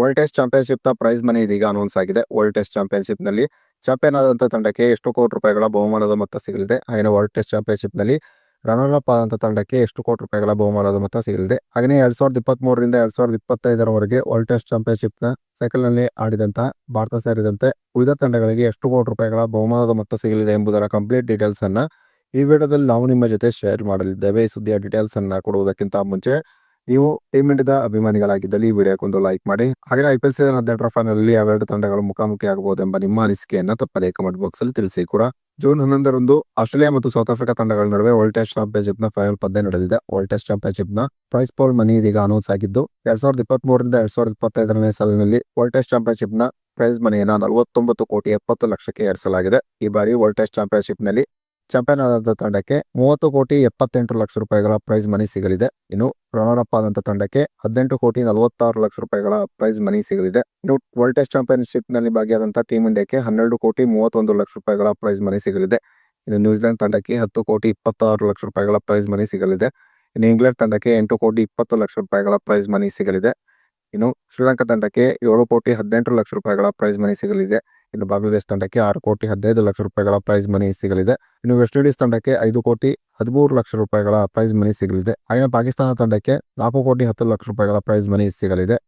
World test ಚಾಂಪಿಯನ್ಶಿಪ್ನ prize money ಇದೀಗ announce ಆಗಿದೆ. ವರ್ಲ್ಡ್ ಟೆಸ್ಟ್ ಚಾಂಪಿಯನ್ಶಿಪ್ನಲ್ಲಿ ಚಾಂಪಿಯನ್ ಆದಂತ ತಂಡಕ್ಕೆ ಎಷ್ಟು ಕೋಟಿ ರೂಪಾಯಿಗಳ ಬಹುಮಾನದ ಮೊತ್ತ ಸಿಗಲಿದೆ? ಹಾಗೆ ವರ್ಲ್ಡ್ ಟೆಸ್ಟ್ ಚಾಂಪಿಯನ್ಶಿಪ್ನಲ್ಲಿ ರನ್ನರ್ ಅಪ್ ಆದಂತ ತಂಡಕ್ಕೆ ಎಷ್ಟು ಕೋಟಿ ರೂಪಾಯಿಗಳ ಬಹುಮಾನದ ಮೊತ್ತ ಸಿಗಲಿದೆ? ಹಾಗೆಯೇ ಎರಡ್ ಸಾವಿರದ ಇಪ್ಪತ್ತ್ ಮೂರರಿಂದ ಎರಡ್ ಸಾವಿರದ ಇಪ್ಪತ್ತೈದರವರೆಗೆ ವರ್ಲ್ಡ್ ಟೆಸ್ಟ್ ಚಾಂಪಿಯನ್ಶಿಪ್ನ ಸೈಕಲ್ನಲ್ಲಿ ಆಡಿದಂತಹ ಭಾರತ ಸೇರಿದಂತೆ ಉಳಿದ ತಂಡಗಳಿಗೆ ಎಷ್ಟು ಕೋಟಿ ರೂಪಾಯಿಗಳ ಬಹುಮಾನದ ಮೊತ್ತ ಸಿಗಲಿದೆ ಎಂಬುದರ ಕಂಪ್ಲೀಟ್ ಡೀಟೇಲ್ಸ್ ಅನ್ನ ಈ ವಿಡಿಯೋದಲ್ಲಿ ನಾವು ನಿಮ್ಮ ಜೊತೆ ಶೇರ್ ಮಾಡಲಿದ್ದೇವೆ. ಈ ಸುದ್ದಿಯ ಡೀಟೇಲ್ಸ್ ಅನ್ನ ಕೊಡುವುದಕ್ಕಿಂತ ಮುಂಚೆ ನೀವು ಟೀಮ್ ಇಂಡಿಯಾದ ಅಭಿಮಾನಿಗಳಾಗಿದ್ದಲ್ಲಿ ಈ ವಿಡಿಯೋಕ್ಕೊಂದು ಲೈಕ್ ಮಾಡಿ ಹಾಗೆ ಐ ಪಿ ಎಲ್ ಸೀಸನ್ ಹದಿನೆಂಟರ ಫೈನಲ್ ಯಾವೆರಡು ತಂಡಗಳು ಮುಖಾಮುಖಿ ಆಗಬಹುದು ಎಂಬ ನಿಮ್ಮ ಅನಿಸಿಕೆಯನ್ನು ತಪ್ಪದೇ ಕಮೆಂಟ್ ಬಾಕ್ಸ್ ಅಲ್ಲಿ ತಿಳಿಸಿ ಕೂಡ. ಜೂನ್ ಹನ್ನೊಂದರಂದು ಆಸ್ಟ್ರೇಲಿಯಾ ಮತ್ತು ಸೌತ್ ಆಫ್ರಿಕಾ ತಂಡಗಳ ನಡುವೆ ವರ್ಲ್ಡ್ ಟೆಸ್ಟ್ ಚಾಂಪಿಯನ್ಶಿಪ್ನ ಫೈನಲ್ ಪಂದ್ಯ ನಡೆದಿದೆ. ವರ್ಲ್ಡ್ ಟೆಸ್ಟ್ ಚಾಂಪಿಯನ್ಶಿಪ್ನ ಪ್ರೈಸ್ ಪೋಲ್ ಮನಿ ಇದೀಗ ಅನೌನ್ಸ್ ಆಗಿದ್ದು, ಎರಡ್ ಸಾವಿರದ ಇಪ್ಪತ್ತ್ ಮೂರರಿಂದ ಎರಡ್ ಸಾವಿರದ ಇಪ್ಪತ್ತೈದರನೇ ಸಾಲಿನಲ್ಲಿ ವರ್ಲ್ಡ್ ಟೆಸ್ಟ್ ಚಾಂಪಿಯನ್ಶಿಪ್ನ ಪ್ರೈಸ್ ಮನಿಯನ್ನು ನಲವತ್ತೊಂಬತ್ತು ಕೋಟಿ ಎಪ್ಪತ್ತು ಲಕ್ಷಕ್ಕೆ ಏರಿಸಲಾಗಿದೆ. ಈ ಬಾರಿ ವರ್ಲ್ಡ್ ಟೆಸ್ಟ್ ಚಾಂಪಿಯನ್ಶಿಪ್ನಲ್ಲಿ ಚಾಂಪಿಯನ್ ಆದಂತ ತಂಡಕ್ಕೆ ಮೂವತ್ತು ಕೋಟಿ ಎಪ್ಪತ್ತೆಂಟು ಲಕ್ಷ ರೂಪಾಯಿಗಳ ಪ್ರೈಸ್ ಮನಿ ಸಿಗಲಿದೆ. ಇನ್ನು ರನ್ನರ್ ಅಪ್ ಆದಂತ ತಂಡಕ್ಕೆ ಹದಿನೆಂಟು ಕೋಟಿ ನಲವತ್ತಾರು ಲಕ್ಷ ರೂಪಾಯಿಗಳ ಪ್ರೈಸ್ ಮನಿ ಸಿಗಲಿದೆ. ಇನ್ನು ವರ್ಲ್ಡ್ ಟೆಸ್ಟ್ ಚಾಂಪಿಯನ್ಶಿಪ್ನಲ್ಲಿ ಭಾಗಿಯಾದಂತಹ ಟೀಮ್ ಇಂಡಿಯಾಕ್ಕೆ ಹನ್ನೆರಡು ಕೋಟಿ ಮೂವತ್ತೊಂದು ಲಕ್ಷ ರೂಪಾಯಿಗಳ ಪ್ರೈಸ್ ಮನಿ ಸಿಗಲಿದೆ. ಇನ್ನು ನ್ಯೂಜಿಲೆಂಡ್ ತಂಡಕ್ಕೆ ಹತ್ತು ಕೋಟಿ ಇಪ್ಪತ್ತಾರು ಲಕ್ಷ ರೂಪಾಯಿಗಳ ಪ್ರೈಸ್ ಮನಿ ಸಿಗಲಿದೆ. ಇನ್ನು ಇಂಗ್ಲೆಂಡ್ ತಂಡಕ್ಕೆ ಎಂಟು ಕೋಟಿ ಇಪ್ಪತ್ತು ಲಕ್ಷ ರೂಪಾಯಿಗಳ ಪ್ರೈಸ್ ಮನಿ ಸಿಗಲಿದೆ. ಇನ್ನು ಶ್ರೀಲಂಕಾ ತಂಡಕ್ಕೆ ಏಳು ಕೋಟಿ ಹದಿನೆಂಟು ಲಕ್ಷ ರೂಪಾಯಿಗಳ ಪ್ರೈಸ್ ಮನಿ ಸಿಗಲಿದೆ. ಇನ್ನು ಬಾಂಗ್ಲಾದೇಶ ತಂಡಕ್ಕೆ ಆರು ಕೋಟಿ ಹದಿನೈದು ಲಕ್ಷ ರೂಪಾಯಿಗಳ ಪ್ರೈಸ್ ಮನಿ ಸಿಗಲಿದೆ. ಇನ್ನು ವೆಸ್ಟ್ ಇಂಡೀಸ್ ತಂಡಕ್ಕೆ ಐದು ಕೋಟಿ ಹದಿಮೂರು ಲಕ್ಷ ರೂಪಾಯಿಗಳ ಪ್ರೈಸ್ ಮನಿ ಸಿಗಲಿದೆ. ಹಾಗೆ ಪಾಕಿಸ್ತಾನ ತಂಡಕ್ಕೆ ನಾಲ್ಕು ಕೋಟಿ ಹತ್ತು ಲಕ್ಷ ರೂಪಾಯಿಗಳ ಪ್ರೈಸ್ ಮನಿ ಸಿಗಲಿದೆ.